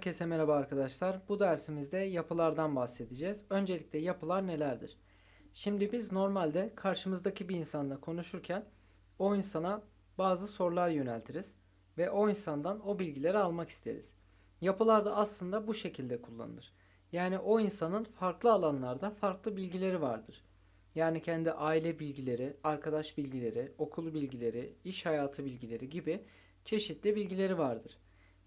Herkese merhaba arkadaşlar. Bu dersimizde yapılardan bahsedeceğiz. Öncelikle yapılar nelerdir? Şimdi biz normalde karşımızdaki bir insanla konuşurken o insana bazı sorular yöneltiriz ve o insandan o bilgileri almak isteriz. Yapılar da aslında bu şekilde kullanılır. Yani o insanın farklı alanlarda farklı bilgileri vardır. Yani kendi aile bilgileri, arkadaş bilgileri, okul bilgileri, iş hayatı bilgileri gibi çeşitli bilgileri vardır.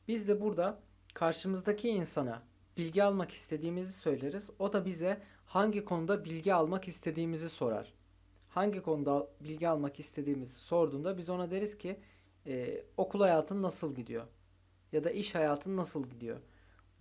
Biz de burada karşımızdaki insana bilgi almak istediğimizi söyleriz. O da bize hangi konuda bilgi almak istediğimizi sorar. Hangi konuda bilgi almak istediğimizi sorduğunda biz ona deriz ki e, okul hayatın nasıl gidiyor? Ya da iş hayatın nasıl gidiyor?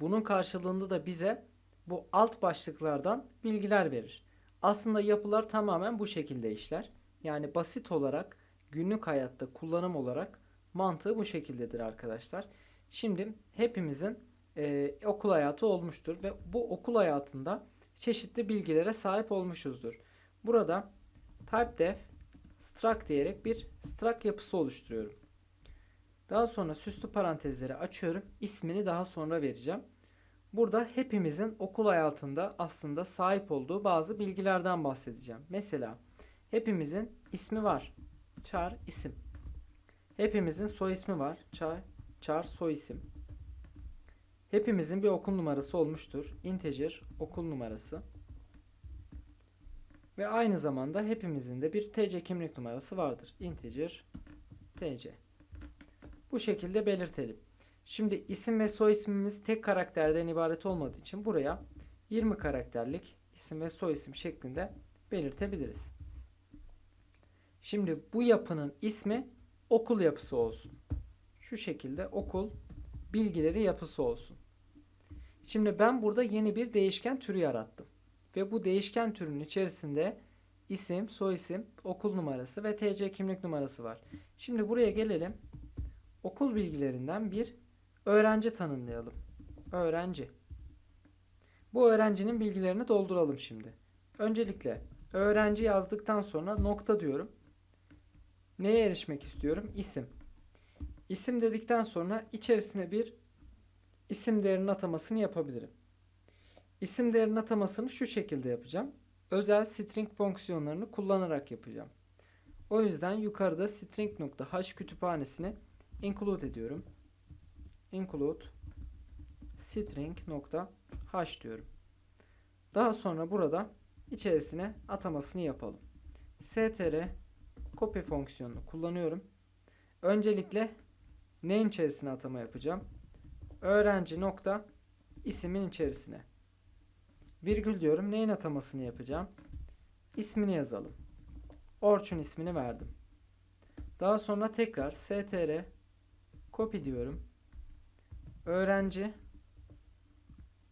Bunun karşılığında da bize bu alt başlıklardan bilgiler verir. Aslında yapılar tamamen bu şekilde işler. Yani basit olarak günlük hayatta kullanım olarak mantığı bu şekildedir arkadaşlar. Şimdi hepimizin e, okul hayatı olmuştur ve bu okul hayatında çeşitli bilgilere sahip olmuşuzdur. Burada typedef struct diyerek bir struct yapısı oluşturuyorum. Daha sonra süslü parantezleri açıyorum. İsmini daha sonra vereceğim. Burada hepimizin okul hayatında aslında sahip olduğu bazı bilgilerden bahsedeceğim. Mesela hepimizin ismi var. Çağır isim. Hepimizin soy ismi var. Çağır char soy isim. Hepimizin bir okul numarası olmuştur. Integer okul numarası. Ve aynı zamanda hepimizin de bir TC kimlik numarası vardır. Integer TC. Bu şekilde belirtelim. Şimdi isim ve soy ismimiz tek karakterden ibaret olmadığı için buraya 20 karakterlik isim ve soy isim şeklinde belirtebiliriz. Şimdi bu yapının ismi okul yapısı olsun şu şekilde okul bilgileri yapısı olsun. Şimdi ben burada yeni bir değişken türü yarattım. Ve bu değişken türünün içerisinde isim, soyisim, okul numarası ve TC kimlik numarası var. Şimdi buraya gelelim. Okul bilgilerinden bir öğrenci tanımlayalım. Öğrenci. Bu öğrencinin bilgilerini dolduralım şimdi. Öncelikle öğrenci yazdıktan sonra nokta diyorum. Neye erişmek istiyorum? İsim. İsim dedikten sonra içerisine bir isim değerinin atamasını yapabilirim. İsim değerinin atamasını şu şekilde yapacağım. Özel string fonksiyonlarını kullanarak yapacağım. O yüzden yukarıda string.h kütüphanesini include ediyorum. include string.h diyorum. Daha sonra burada içerisine atamasını yapalım. str copy fonksiyonunu kullanıyorum. Öncelikle neyin içerisine atama yapacağım? Öğrenci nokta isimin içerisine. Virgül diyorum. Neyin atamasını yapacağım? İsmini yazalım. Orçun ismini verdim. Daha sonra tekrar str copy diyorum. Öğrenci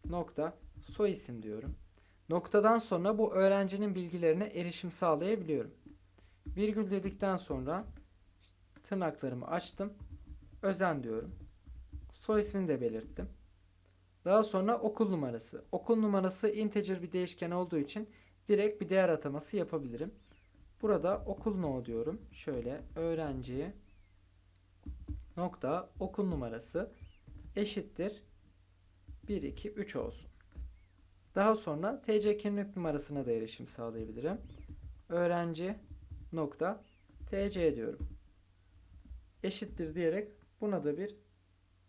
nokta soy isim diyorum. Noktadan sonra bu öğrencinin bilgilerine erişim sağlayabiliyorum. Virgül dedikten sonra tırnaklarımı açtım Özen diyorum. Soy ismini de belirttim. Daha sonra okul numarası. Okul numarası integer bir değişken olduğu için direkt bir değer ataması yapabilirim. Burada okul no diyorum. Şöyle öğrenci nokta okul numarası eşittir 1 2 3 olsun. Daha sonra TC kimlik numarasına da erişim sağlayabilirim. Öğrenci nokta TC diyorum. Eşittir diyerek Buna da bir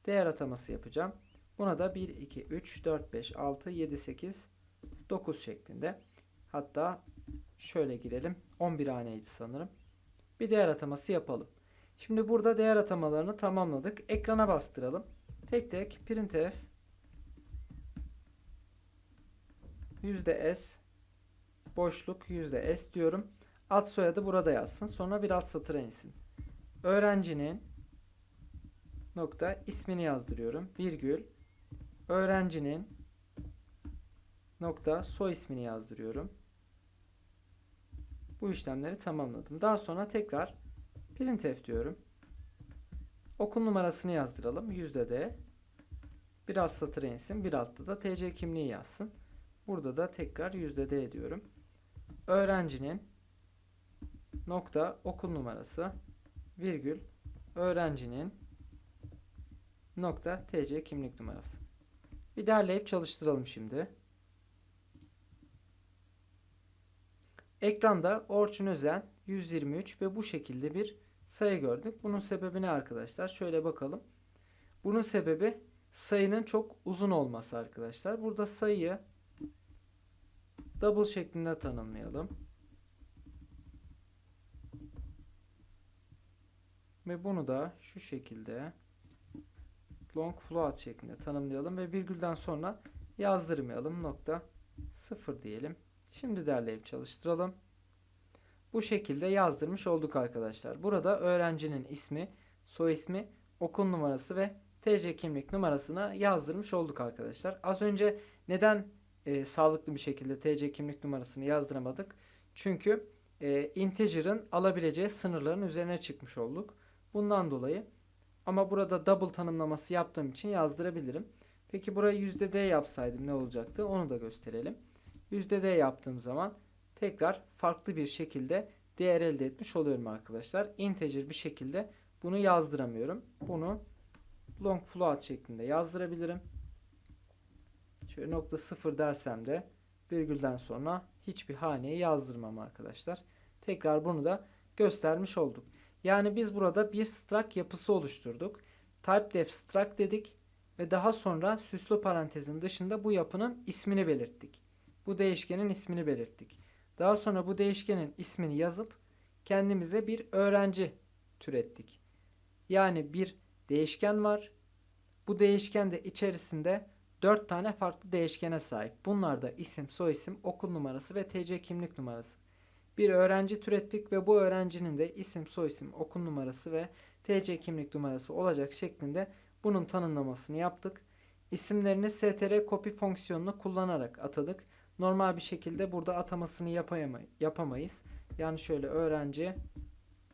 değer ataması yapacağım. Buna da 1, 2, 3, 4, 5, 6, 7, 8, 9 şeklinde. Hatta şöyle girelim. 11 haneydi sanırım. Bir değer ataması yapalım. Şimdi burada değer atamalarını tamamladık. Ekrana bastıralım. Tek tek printf %s boşluk %s diyorum. Ad soyadı burada yazsın. Sonra bir alt satıra insin. Öğrencinin nokta ismini yazdırıyorum. Virgül öğrencinin nokta soy ismini yazdırıyorum. Bu işlemleri tamamladım. Daha sonra tekrar printf diyorum. Okul numarasını yazdıralım. Yüzde de bir alt satıra insin. Bir altta da TC kimliği yazsın. Burada da tekrar yüzde d diyorum. Öğrencinin nokta okul numarası virgül öğrencinin nokta TC kimlik numarası. Bir derleyip çalıştıralım şimdi. Ekranda Orçun Özen 123 ve bu şekilde bir sayı gördük. Bunun sebebi ne arkadaşlar? Şöyle bakalım. Bunun sebebi sayının çok uzun olması arkadaşlar. Burada sayıyı double şeklinde tanımlayalım. Ve bunu da şu şekilde long float şeklinde tanımlayalım ve virgülden sonra yazdırmayalım. Nokta 0 diyelim. Şimdi derleyip çalıştıralım. Bu şekilde yazdırmış olduk arkadaşlar. Burada öğrencinin ismi, soy ismi, okul numarası ve TC kimlik numarasına yazdırmış olduk arkadaşlar. Az önce neden e, sağlıklı bir şekilde TC kimlik numarasını yazdıramadık? Çünkü e, integer'ın alabileceği sınırların üzerine çıkmış olduk. Bundan dolayı ama burada double tanımlaması yaptığım için yazdırabilirim. Peki burayı %d yapsaydım ne olacaktı? Onu da gösterelim. %d yaptığım zaman tekrar farklı bir şekilde değer elde etmiş oluyorum arkadaşlar. Integer bir şekilde bunu yazdıramıyorum. Bunu long float şeklinde yazdırabilirim. Şöyle nokta 0 dersem de virgülden sonra hiçbir haneyi yazdırmam arkadaşlar. Tekrar bunu da göstermiş olduk. Yani biz burada bir struct yapısı oluşturduk. Typedef struct dedik ve daha sonra süslü parantezin dışında bu yapının ismini belirttik. Bu değişkenin ismini belirttik. Daha sonra bu değişkenin ismini yazıp kendimize bir öğrenci türettik. Yani bir değişken var. Bu değişken de içerisinde 4 tane farklı değişkene sahip. Bunlar da isim, soyisim, okul numarası ve TC kimlik numarası. Bir öğrenci türettik ve bu öğrencinin de isim, soyisim, okul numarası ve TC kimlik numarası olacak şeklinde bunun tanımlamasını yaptık. İsimlerini str copy fonksiyonunu kullanarak atadık. Normal bir şekilde burada atamasını yapamayız. Yani şöyle öğrenci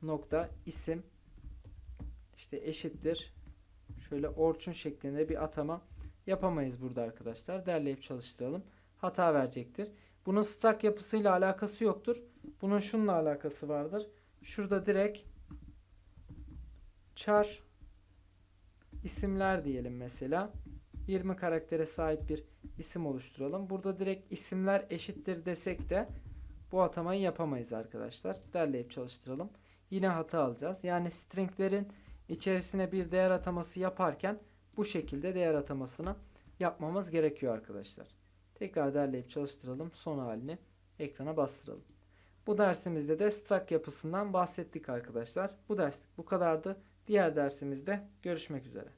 nokta isim işte eşittir. Şöyle Orçun şeklinde bir atama yapamayız burada arkadaşlar. Derleyip çalıştıralım. Hata verecektir. Bunun stack yapısıyla alakası yoktur. Bunun şununla alakası vardır. Şurada direkt char isimler diyelim mesela. 20 karaktere sahip bir isim oluşturalım. Burada direkt isimler eşittir desek de bu atamayı yapamayız arkadaşlar. Derleyip çalıştıralım. Yine hata alacağız. Yani stringlerin içerisine bir değer ataması yaparken bu şekilde değer atamasını yapmamız gerekiyor arkadaşlar. Tekrar derleyip çalıştıralım. Son halini ekrana bastıralım. Bu dersimizde de struct yapısından bahsettik arkadaşlar. Bu derslik bu kadardı. Diğer dersimizde görüşmek üzere.